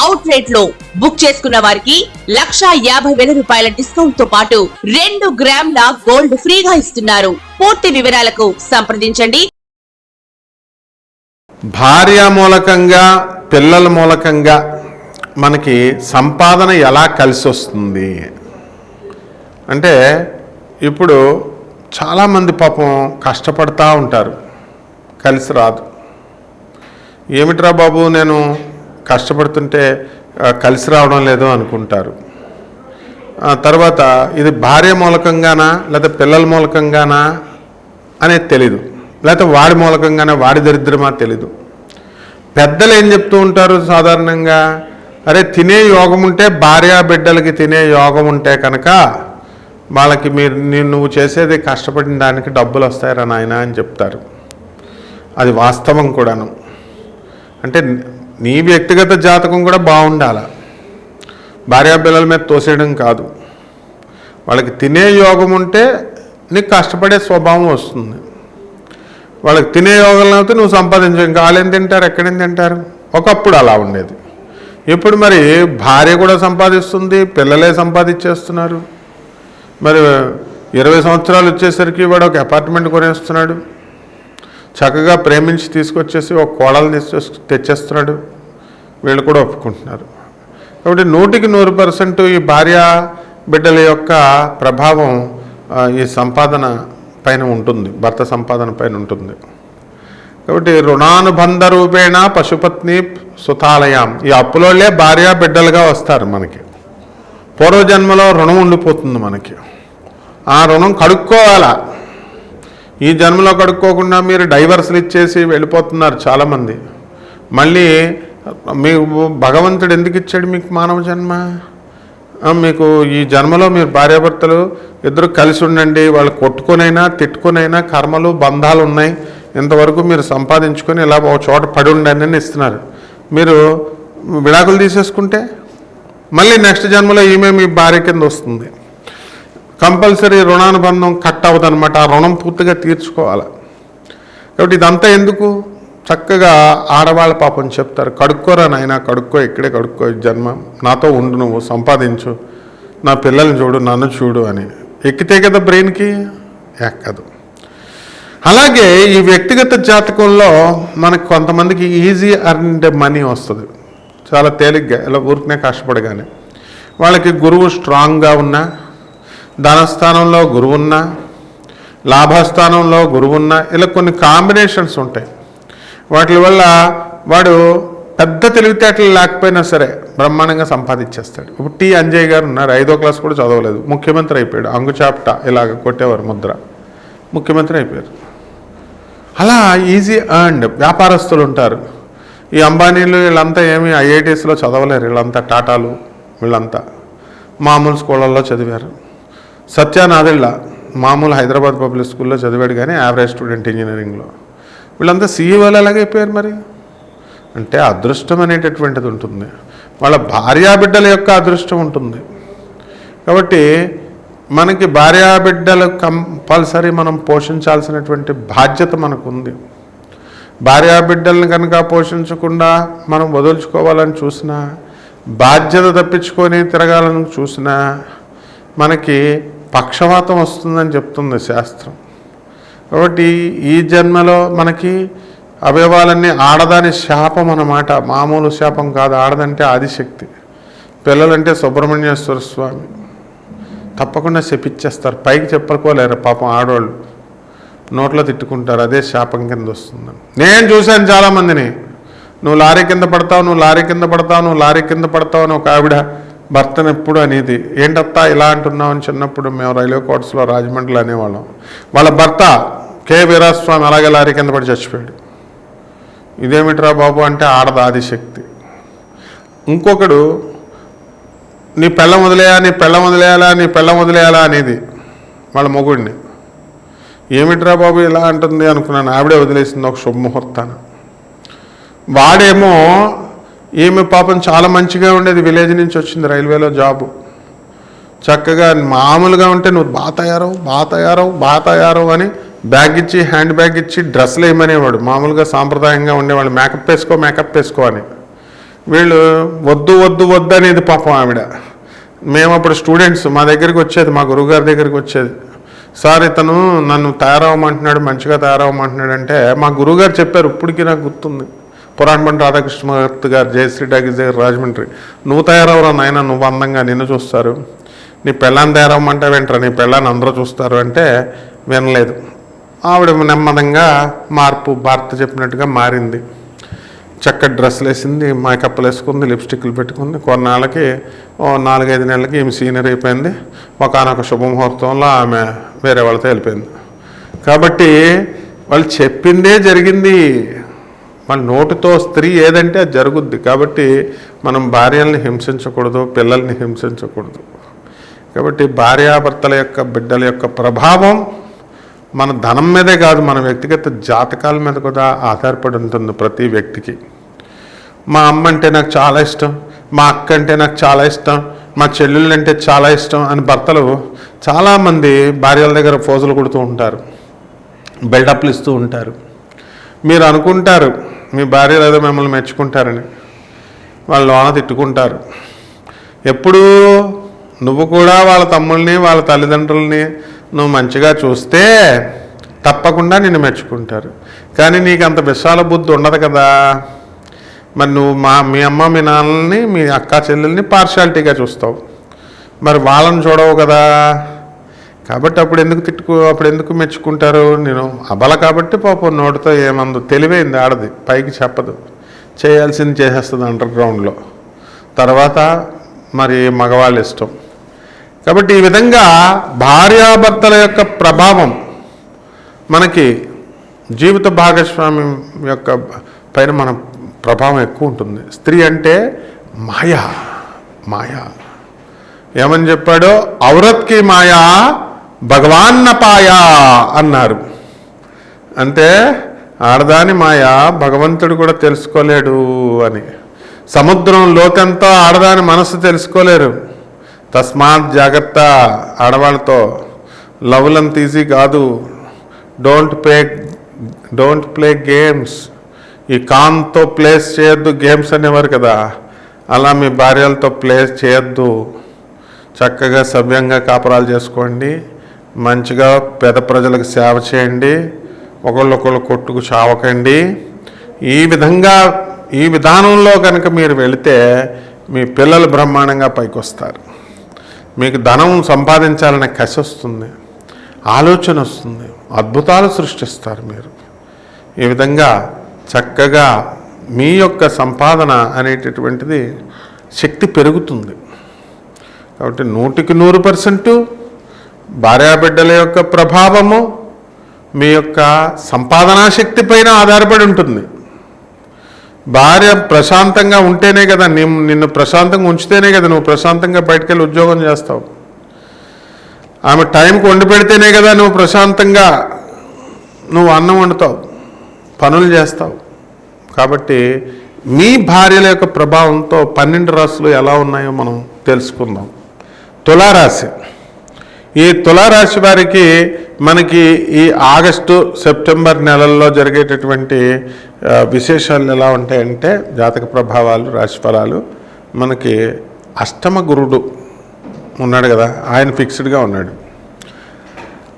Out రేట్లో book చేసుకున్న వారికి లక్షా యాభై వేల రూపాయల డిస్కౌంట్తో పాటు రెండు గ్రాముల గోల్డ్ ఫ్రీగా ఇస్తున్నారు. పూర్తి వివరాలకు సంప్రదించండి. భార్య మూలకంగా పిల్లల మూలకంగా మనకి సంపాదన ఎలా కలిసి వస్తుంది? అంటే ఇప్పుడు చాలామంది పాపం కష్టపడతా ఉంటారు. కలిసి రాదు. ఏమిట్రా బాబు నేను కష్టపడుతుంటే కలిసి రావడం లేదు అనుకుంటారు. తర్వాత ఇది భార్య మూలకంగానా లేదా పిల్లల మూలకంగానా అనేది తెలీదు. లేకపోతే వాడి మూలకంగానే వాడి దరిద్రమా తెలీదు. పెద్దలు ఏం చెప్తూ ఉంటారు సాధారణంగా? అరే తినే యోగం ఉంటే భార్యా బిడ్డలకి తినే యోగం ఉంటే కనుక వాళ్ళకి మీరు నేను నువ్వు చేసేది కష్టపడిన దానికి డబ్బులు వస్తాయరా నాయన అని చెప్తారు. అది వాస్తవం కూడాను. అంటే నీ వ్యక్తిగత జాతకం కూడా బాగుండాల? భార్యా పిల్లల మీద తోసేయడం కాదు. వాళ్ళకి తినే యోగం ఉంటే నీకు కష్టపడే స్వభావం వస్తుంది. వాళ్ళకి తినే యోగం అయితే నువ్వు సంపాదించు ఇంకా వాళ్ళేం తింటారు ఎక్కడేం తింటారు? ఒకప్పుడు అలా ఉండేది. ఇప్పుడు మరి భార్య కూడా సంపాదిస్తుంది పిల్లలే సంపాదించేస్తున్నారు. మరి ఇరవై సంవత్సరాలు వచ్చేసరికి వాడు ఒక అపార్ట్మెంట్ కొనేస్తున్నాడు. చక్కగా ప్రేమించి తీసుకొచ్చేసి ఒక కోడలు తీసుకొ తెచ్చేస్తున్నాడు. వీళ్ళు కూడా ఒప్పుకుంటున్నారు. కాబట్టి నూటికి నూరు పర్సెంట్ ఈ భార్య బిడ్డల యొక్క ప్రభావం ఈ సంపాదన పైన ఉంటుంది. భర్త సంపాదన పైన ఉంటుంది. కాబట్టి రుణానుబంధ రూపేణ పశుపత్ని సుతాలయం. ఈ అప్పులోళ్ళే భార్య బిడ్డలుగా వస్తారు మనకి. పూర్వజన్మలో రుణం ఉండిపోతుంది మనకి. ఆ రుణం కడుక్కోవాలా? ఈ జన్మలో కడుక్కోకుండా మీరు డైవర్స్లు ఇచ్చేసి వెళ్ళిపోతున్నారు చాలామంది. మళ్ళీ మీకు భగవంతుడు ఎందుకు ఇచ్చాడు మీకు మానవ జన్మ? మీకు ఈ జన్మలో మీరు భార్యాభర్తలు ఇద్దరు కలిసి ఉండండి వాళ్ళు కొట్టుకునైనా తిట్టుకునైనా కర్మలు బంధాలు ఉన్నాయి. ఇంతవరకు మీరు సంపాదించుకొని ఇలా ఒక చోట పడి ఉండండి అని ఇస్తున్నారు. మీరు విడాకులు తీసేసుకుంటే మళ్ళీ నెక్స్ట్ జన్మలో ఈమె మీ భార్య కింద వస్తుంది. కంపల్సరీ రుణానుబంధం కట్ అవ్వదనమాట ఆ రుణం పూర్తిగా తీర్చుకోవాలి. కాబట్టి ఇదంతా ఎందుకు? చక్కగా ఆడవాళ్ళ పాపం చెప్తారు. కడుక్కోరా నాయన కడుక్కో ఇక్కడే కడుక్కో జన్మ. నాతో ఉండు నువ్వు సంపాదించు. నా పిల్లల్ని చూడు నన్ను చూడు అని. ఎక్కితే కదా బ్రెయిన్కి? ఎక్కదు. అలాగే ఈ వ్యక్తిగత జాతకంలో మనకు కొంతమందికి ఈజీ అర్న్డ్ మనీ వస్తుంది. చాలా తేలిగ్గా ఇలా ఊరికనే కష్టపడగానే. వాళ్ళకి గురువు స్ట్రాంగ్గా ఉన్నా ధనస్థానంలో గురువున్న లాభస్థానంలో గురువున్న ఇలా కొన్ని కాంబినేషన్స్ ఉంటాయి. వాటి వల్ల వాడు పెద్ద తెలివితేటలు లేకపోయినా సరే బ్రహ్మాండంగా సంపాదించేస్తాడు. ఇప్పుడు టి. అంజయ్ గారు ఉన్నారు. ఐదో క్లాస్ కూడా చదవలేదు. ముఖ్యమంత్రి అయిపోయాడు. అంగుచాప్ట ఇలాగ కొట్టేవారు ముద్ర. ముఖ్యమంత్రి అయిపోయారు. అలా ఈజీ అండ్ వ్యాపారస్తులు ఉంటారు. ఈ అంబానీలు వీళ్ళంతా ఏమి ఐఐటీస్లో చదవలేరు. వీళ్ళంతా టాటాలు వీళ్ళంతా మామూలు స్కూళ్ళల్లో చదివారు. సత్యానాదిళ్ళ మామూలు హైదరాబాద్ పబ్లిక్ స్కూల్లో చదివాడు కానీ యావరేజ్ స్టూడెంట్ ఇంజనీరింగ్లో. వీళ్ళంతా సీఈఓలు అలాగైపోయారు మరి? అంటే అదృష్టం అనేటటువంటిది ఉంటుంది. వాళ్ళ భార్యాబిడ్డల యొక్క అదృష్టం ఉంటుంది. కాబట్టి మనకి భార్యాబిడ్డలు కంపల్సరీ మనం పోషించాల్సినటువంటి బాధ్యత మనకు ఉంది భార్యాబిడ్డల్ని కనుక పోషించకుండా మనం వదులుచుకోవాలని చూసినా బాధ్యత తప్పించుకొని తిరగాలని చూసినా మనకి పక్షవాతం వస్తుందని చెప్తుంది శాస్త్రం. కాబట్టి ఈ జన్మలో మనకి అవయవాలన్నీ ఆడదాని శాపం అన్నమాట. మామూలు శాపం కాదు ఆడదంటే ఆదిశక్తి. పిల్లలంటే సుబ్రహ్మణ్యేశ్వర స్వామి. తప్పకుండా శపిచ్చేస్తారు పైకి చెప్పకోలేరు పాపం ఆడవాళ్ళు నోట్లో తిట్టుకుంటారు అదే శాపం కింద వస్తుందని నేను చూశాను చాలామందిని. నువ్వు లారీ కింద పడతావు నువ్వు లారీ కింద పడతావు నువ్వు లారీ కింద పడతావు అని ఒక ఆవిడ భర్తను ఎప్పుడు అనేది ఏంటత్తా ఇలా అంటున్నావు? అని చిన్నప్పుడు మేము రైల్వే కోర్ట్స్లో రాజమండ్రిలో అనేవాళ్ళం. వాళ్ళ భర్త కె. వీరాస్వామి అలాగే లారీ కింద పడి చచ్చిపోయాడు. ఇదేమిట్రా బాబు? అంటే ఆడద ఆదిశక్తి. ఇంకొకడు నీ పెళ్ళం వదిలేయా? నీ పెళ్ళం వదిలేయాలా? నీ పెళ్ళం వదిలేయాలా? అనేది వాళ్ళ మొగుడిని. ఏమిట్రా బాబు ఇలా అంటుంది? అనుకున్నాను. ఆవిడే వదిలేసింది ఒక శుభముహూర్తాన. వాడేమో ఈమె పాపం చాలా మంచిగా ఉండేది విలేజ్ నుంచి వచ్చింది రైల్వేలో జాబు. చక్కగా మామూలుగా ఉంటే నువ్వు బాగా తయారవు బాగా తయారవు బాగా తయారవు అని బ్యాగ్ ఇచ్చి హ్యాండ్ బ్యాగ్ ఇచ్చి డ్రెస్లు వేయమనేవాడు. మామూలుగా సాంప్రదాయంగా ఉండేవాళ్ళు. మేకప్ వేసుకో మేకప్ వేసుకో అని. వీళ్ళు వద్దు వద్దు వద్దు అనేది పాపం ఆవిడ. మేము అప్పుడు స్టూడెంట్స్ మా దగ్గరికి వచ్చేది మా గురువుగారి దగ్గరికి వచ్చేది. సార్ ఇతను నన్ను తయారవ్వమంటున్నాడు మంచిగా తయారవ్వమంటున్నాడు అంటే మా గురువుగారు చెప్పారు ఇప్పటికీ నాకు గుర్తుంది. పురాణపండి రాధాకృష్ణమూర్తి గారు జయశ్రీ డాగిస్ దగ్గర రాజమండ్రి. నువ్వు తయారవరా నాయన? నువ్వు అందంగా నిన్ను చూస్తారు. నీ పెళ్ళాన్ని తయారవమంటే వెంటరా నీ పెళ్ళాన్ని అందరూ చూస్తారు అంటే వినలేదు. ఆవిడ నెమ్మదంగా మార్పు భారత చెప్పినట్టుగా మారింది. చక్కటి డ్రెస్సులు వేసింది మేకప్లు వేసుకుంది లిప్స్టిక్లు పెట్టుకుంది. కొన్నాళ్ళకి ఓ నాలుగైదు నెలలకి ఈమె సీనియర్ అయిపోయింది. ఒకనొక శుభముహూర్తంలో ఆమె వేరే వాళ్ళతో వెళ్ళిపోయింది. కాబట్టి వాళ్ళు చెప్పిందే జరిగింది. మన నోటితో స్త్రీ ఏదంటే అది జరుగుద్ది. కాబట్టి మనం భార్యల్ని హింసించకూడదు పిల్లల్ని హింసించకూడదు. కాబట్టి భార్యాభర్తల యొక్క బిడ్డల యొక్క ప్రభావం మన ధనం మీదే కాదు మన వ్యక్తిగత జాతకాల మీద కూడా ఆధారపడి ఉంటుంది ప్రతి వ్యక్తికి. మా అమ్మ అంటే నాకు చాలా ఇష్టం మా అక్క అంటే నాకు చాలా ఇష్టం మా చెల్లెళ్ళు అంటే చాలా ఇష్టం అని భర్తలు చాలామంది భార్యల దగ్గర ఫోజులు కొడుతూ ఉంటారు బిల్డప్లు ఇస్తూ ఉంటారు. మీరు అనుకుంటారు మీ భార్యలు ఏదో మిమ్మల్ని మెచ్చుకుంటారని. వాళ్ళు లోన తిట్టుకుంటారు. ఎప్పుడూ నువ్వు కూడా వాళ్ళ తమ్ముల్ని వాళ్ళ తల్లిదండ్రుల్ని నువ్వు మంచిగా చూస్తే తప్పకుండా నిన్ను మెచ్చుకుంటారు. కానీ నీకు అంత విశాల బుద్ధి ఉండదు కదా. మరి నువ్వు మా మీ అమ్మ మీ నాన్నల్ని మీ అక్క చెల్లెల్ని పార్షాలిటీగా చూస్తావు. మరి వాళ్ళని చూడవు కదా. కాబట్టి అప్పుడు ఎందుకు తిట్టుకు అప్పుడు ఎందుకు మెచ్చుకుంటారు? నేను అబల కాబట్టి పాపం నోటితో ఏమందు తెలివైంది ఆడది పైకి చెప్పదు. చేయాల్సింది చేసేస్తుంది అండర్ గ్రౌండ్లో తర్వాత మరి మగవాళ్ళ ఇష్టం. కాబట్టి ఈ విధంగా భార్యాభర్తల యొక్క ప్రభావం మనకి జీవిత భాగస్వామ్యం యొక్క పైన మన ప్రభావం ఎక్కువ ఉంటుంది. స్త్రీ అంటే మాయా మాయా. ఏమని చెప్పాడో? ఔరత్కి మాయా భగవాన్నపాయ అన్నారు. అంటే ఆడదాని మాయ భగవంతుడు కూడా తెలుసుకోలేడు అని. సముద్రం లోతంతో ఆడదాని మనసు తెలుసుకోలేరు. తస్మాత్ జాగ్రత్త ఆడవాళ్ళతో. లవ్లం తీసి కాదు. Don't play don't play games. ఈ కామ్తో ప్లేస్ చేయొద్దు గేమ్స్ అనేవారు కదా. అలా మీ భార్యలతో ప్లేస్ చేయొద్దు. చక్కగా సభ్యంగా కాపురాలు చేసుకోండి. మంచిగా పేద ప్రజలకు సేవ చేయండి ఒకళ్ళొకళ్ళు కొట్టుకు చావకండి. ఈ విధంగా ఈ విధానంలో కనుక మీరు వెళితే మీ పిల్లలు బ్రహ్మాండంగా పైకొస్తారు. మీకు ధనం సంపాదించాలనే కసి వస్తుంది ఆలోచన వస్తుంది అద్భుతాలు సృష్టిస్తారు మీరు. ఈ విధంగా చక్కగా మీ యొక్క సంపాదన అనేటటువంటిది శక్తి పెరుగుతుంది. కాబట్టి నూటికి నూరు పర్సెంటు భార్యాబిడ్డల యొక్క ప్రభావము మీ యొక్క సంపాదనా శక్తి పైన ఆధారపడి ఉంటుంది. భార్య ప్రశాంతంగా ఉంటేనే కదా నిన్ను నిన్ను ప్రశాంతంగా ఉంచితేనే కదా నువ్వు ప్రశాంతంగా బయటకెళ్ళి ఉద్యోగం చేస్తావు. ఆమె టైంకి వండి పెడితేనే కదా నువ్వు ప్రశాంతంగా నువ్వు అన్నం వండుతావు పనులు చేస్తావు. కాబట్టి మీ భార్యల యొక్క ప్రభావంతో పన్నెండు రాశులు ఎలా ఉన్నాయో మనం తెలుసుకుందాం. తులారాశి. ఈ తులారాశి వారికి మనకి ఈ ఆగస్టు సెప్టెంబర్ నెలల్లో జరిగేటటువంటి విశేషాలు ఎలా ఉంటాయంటే జాతక ప్రభావాలు రాశి ఫలాలు మనకి అష్టమ గురుడు ఉన్నాడు కదా ఆయన ఫిక్స్డ్గా ఉన్నాడు.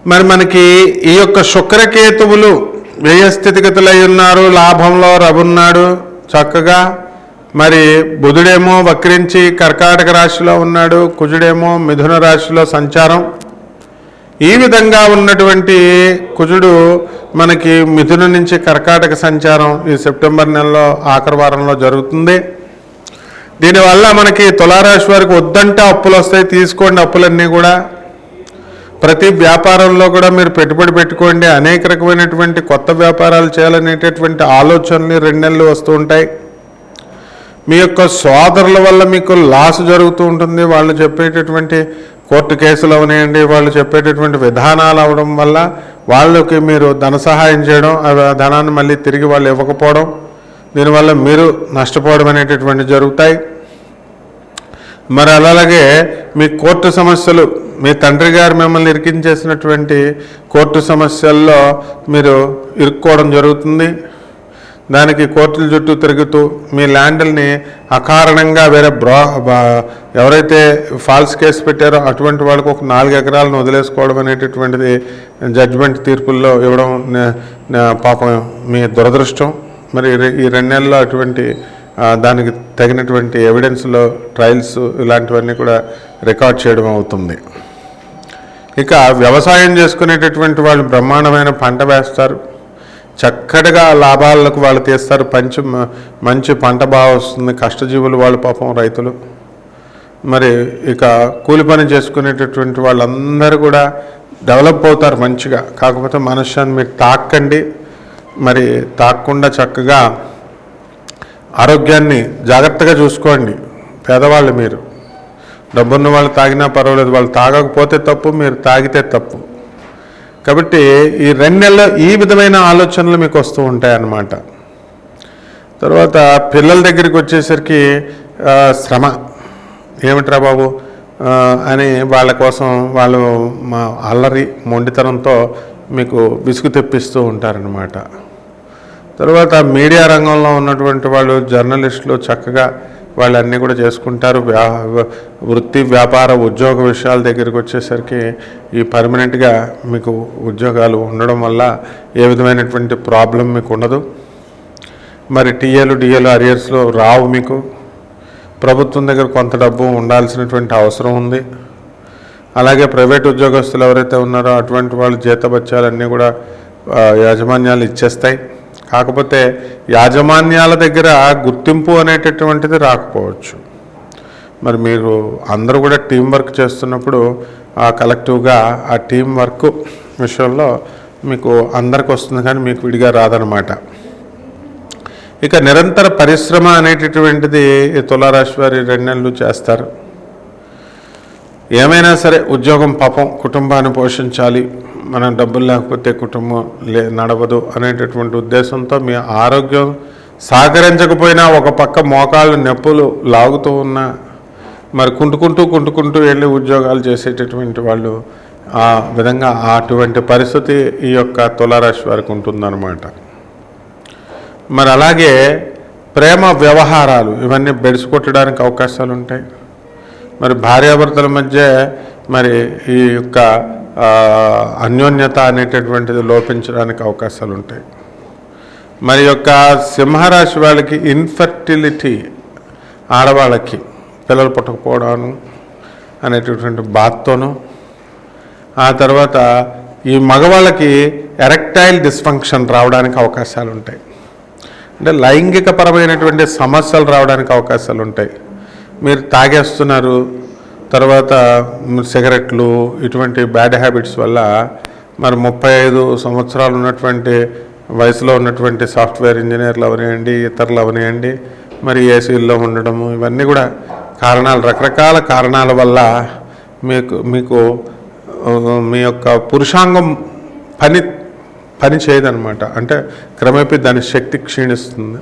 మరి మనకి ఈ యొక్క శుక్రకేతువులు వ్యయ స్థితిగతులై ఉన్నారు లాభంలో రవున్నాడు చక్కగా మరి బుధుడేమో వక్రించి కర్కాటక రాశిలో ఉన్నాడు కుజుడేమో మిథున రాశిలో సంచారం. ఈ విధంగా ఉన్నటువంటి కుజుడు మనకి మిథున నుంచి కర్కాటక సంచారం ఈ సెప్టెంబర్ నెలలో ఆఖరి వారంలో జరుగుతుంది. దీనివల్ల మనకి తులారాశి వారికి వద్దంటే అప్పులు వస్తాయి తీసుకోండి అప్పులన్నీ కూడా. ప్రతి వ్యాపారంలో కూడా మీరు పెట్టుబడి పెట్టుకోండి అనేక రకమైనటువంటి కొత్త వ్యాపారాలు చేయాలనేటటువంటి ఆలోచనలు రెండు నెలలు వస్తూ ఉంటాయి. మీ యొక్క సోదరుల వల్ల మీకు లాస్ జరుగుతూ ఉంటుంది. వాళ్ళు చెప్పేటటువంటి కోర్టు కేసులు అవనివ్వండి వాళ్ళు చెప్పేటటువంటి విధానాలు అవడం వల్ల వాళ్ళకి మీరు ధన సహాయం చేయడం ఆ ధనాన్ని మళ్ళీ తిరిగి వాళ్ళు ఇవ్వకపోవడం దీనివల్ల మీరు నష్టపోవడం అనేటటువంటి జరుగుతాయి. మరి అలాగే మీ కోర్టు సమస్యలు మీ తండ్రి గారు మిమ్మల్ని ఇరికించేసినటువంటి కోర్టు సమస్యల్లో మీరు ఇరుక్కోవడం జరుగుతుంది. దానికి కోర్టుల చుట్టూ తిరుగుతూ మీ ల్యాండ్ని అకారణంగా వేరే బ్రా ఎవరైతే ఫాల్స్ కేసు పెట్టారో అటువంటి వాళ్ళకు ఒక నాలుగు ఎకరాలను వదిలేసుకోవడం అనేటటువంటిది జడ్జిమెంట్ తీర్పుల్లో ఇవ్వడం పాపం మీ దురదృష్టం. మరి ఈ రెండు నెలల్లో అటువంటి దానికి తగినటువంటి ఎవిడెన్స్లో ట్రయల్స్ ఇలాంటివన్నీ కూడా రికార్డ్ చేయడం అవుతుంది. ఇక వ్యవసాయం చేసుకునేటటువంటి వాళ్ళు బ్రహ్మాండమైన పంట వేస్తారు. చక్కటిగా లాభాలకు వాళ్ళు తీస్తారు. పంచి మంచి పంట బాగా వస్తుంది. కష్టజీవులు వాళ్ళు పాపం రైతులు. మరి ఇక కూలి పని చేసుకునేటటువంటి వాళ్ళందరూ కూడా డెవలప్ అవుతారు మంచిగా. కాకపోతే మనుష్యాన్ని మీరు తాక్కండి. మరి తాక్కుండా చక్కగా ఆరోగ్యాన్ని జాగ్రత్తగా చూసుకోండి. పేదవాళ్ళు మీరు. డబ్బున్న వాళ్ళు తాగినా పర్వాలేదు. వాళ్ళు తాగకపోతే తప్పు మీరు తాగితే తప్పు. కాబట్టి ఈ రెండు నెలలు ఈ విధమైన ఆలోచనలు మీకు వస్తూ ఉంటాయన్నమాట. తర్వాత పిల్లల దగ్గరికి వచ్చేసరికి శ్రమ. ఏమిట్రా బాబు? అని వాళ్ళ కోసం వాళ్ళు మా అల్లరి మొండితనంతో మీకు విసుగు తెప్పిస్తూ ఉంటారనమాట తర్వాత మీడియా రంగంలో ఉన్నటువంటి వాళ్ళు జర్నలిస్టులు చక్కగా వాళ్ళన్నీ కూడా చేసుకుంటారు. వ్యా వృత్తి వ్యాపార ఉద్యోగ విషయాల దగ్గరికి వచ్చేసరికి ఈ పర్మనెంట్గా మీకు ఉద్యోగాలు ఉండడం వల్ల ఏ విధమైనటువంటి ప్రాబ్లం మీకు ఉండదు. మరి టీఏలు డిఏలు అరియర్స్లో రావు మీకు. ప్రభుత్వం దగ్గర కొంత డబ్బు ఉండాల్సినటువంటి అవసరం ఉంది. అలాగే ప్రైవేట్ ఉద్యోగస్తులు ఎవరైతే ఉన్నారో అటువంటి వాళ్ళు జీతబత్యాలన్నీ కూడా యాజమాన్యాలు ఇచ్చేస్తాయి. కాకపోతే యాజమాన్యాల దగ్గర గుర్తింపు అనేటటువంటిది రాకపోవచ్చు. మరి మీరు అందరూ కూడా టీం వర్క్ చేస్తున్నప్పుడు ఆ కలెక్టివ్గా ఆ టీం వర్క్ విషయంలో మీకు అందరికి వస్తుంది కానీ మీకు విడిగా రాదనమాట ఇక నిరంతర పరిశ్రమ అనేటటువంటిది ఈ తులారాశి వారి రెండు నెలలు చేస్తారు. ఏమైనా సరే ఉద్యోగం పాపం కుటుంబాన్ని పోషించాలి. మనం డబ్బులు లేకపోతే కుటుంబం లే నడవదు అనేటటువంటి ఉద్దేశంతో మీ ఆరోగ్యం సహకరించకపోయినా ఒక పక్క మోకాళ్ళు నొప్పులు లాగుతూ ఉన్నా మరి కుంటుకుంటూ కుంటుకుంటూ వెళ్ళి ఉద్యోగాలు చేసేటటువంటి వాళ్ళు ఆ విధంగా అటువంటి పరిస్థితి ఈ యొక్క తులారాశి వారికి ఉంటుందన్నమాట. మరి అలాగే ప్రేమ వ్యవహారాలు ఇవన్నీ బెడిసి కొట్టడానికి అవకాశాలు ఉంటాయి మరి భార్యాభర్తల మధ్య మరి ఈ యొక్క అన్యోన్యత అనేటటువంటిది లోపించడానికి అవకాశాలు ఉంటాయి. మరి యొక్క సింహరాశి వాళ్ళకి ఇన్ఫర్టిలిటీ ఆడవాళ్ళకి పిల్లలు పుట్టకపోవడం అనేటటువంటి బాధతోనూ ఆ తర్వాత ఈ మగవాళ్ళకి ఎరెక్టైల్ డిస్ఫంక్షన్ రావడానికి అవకాశాలు ఉంటాయి. అంటే లైంగిక పరమైనటువంటి సమస్యలు రావడానికి అవకాశాలు ఉంటాయి. మీరు తాగేస్తున్నారు తర్వాత సిగరెట్లు ఇటువంటి బ్యాడ్ హ్యాబిట్స్ వల్ల మరి ముప్పై ఐదు సంవత్సరాలు ఉన్నటువంటి వయసులో ఉన్నటువంటి సాఫ్ట్వేర్ ఇంజనీర్లు అవనివ్వండి ఇతరులు అవనివ్వండి మరి ఏసీల్లో ఉండడము ఇవన్నీ కూడా కారణాలు రకరకాల కారణాల వల్ల మీకు మీకు మీ యొక్క పురుషాంగం పని పని చేయదనమాట అంటే క్రమేపీ దాని శక్తి క్షీణిస్తుంది.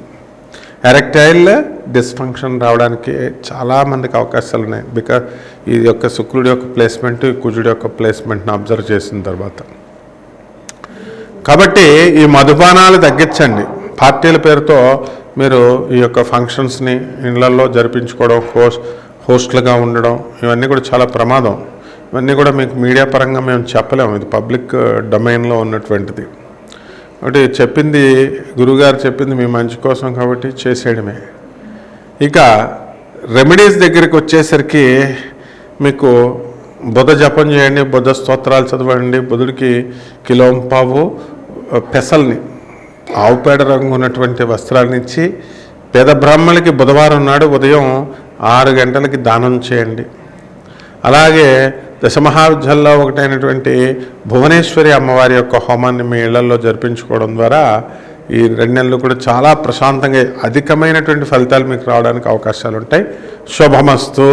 ఎరెక్టైల్ డిస్ఫంక్షన్ రావడానికి చాలా మందికి అవకాశాలు ఉన్నాయి. బికాస్ ఈ యొక్క శుక్రుడి యొక్క ప్లేస్మెంట్ కుజుడి యొక్క ప్లేస్మెంట్ని అబ్జర్వ్ చేసిన తర్వాత. కాబట్టి ఈ మధుపానాలు తగ్గించండి. పార్టీల పేరుతో మీరు ఈ యొక్క ఫంక్షన్స్ని ఇళ్ళలో జరిపించుకోవడం హోస్ట్ హోస్ట్లుగా ఉండడం ఇవన్నీ కూడా చాలా ప్రమాదం. ఇవన్నీ కూడా మీకు మీడియా పరంగా మేము చెప్పలేము. ఇది పబ్లిక్ డొమైన్లో ఉన్నటువంటిది. ఒకటి చెప్పింది గురుగారు చెప్పింది మీ మంచి కోసం కాబట్టి చేసేయడమే. ఇక రెమెడీస్ దగ్గరికి వచ్చేసరికి మీకు బుధ జపం చేయండి బుధ స్తోత్రాలు చదవండి బుధుడికి కిలోంపావు పెసల్ని ఆవు పేడ రంగు ఉన్నటువంటి వస్త్రాలనిచ్చి పేద బ్రాహ్మణులకి బుధవారం నాడు ఉదయం ఆరు గంటలకి దానం చేయండి. అలాగే దశమహావిద్యల్లో ఒకటైనటువంటి భువనేశ్వరి అమ్మవారి యొక్క హోమాన్ని మీ ఇళ్ళలో జరిపించుకోవడం ద్వారా ఈ రెండు నెలలు కూడా చాలా ప్రశాంతంగా అధికమైనటువంటి ఫలితాలు మీకు రావడానికి అవకాశాలు ఉంటాయి శుభమస్తు.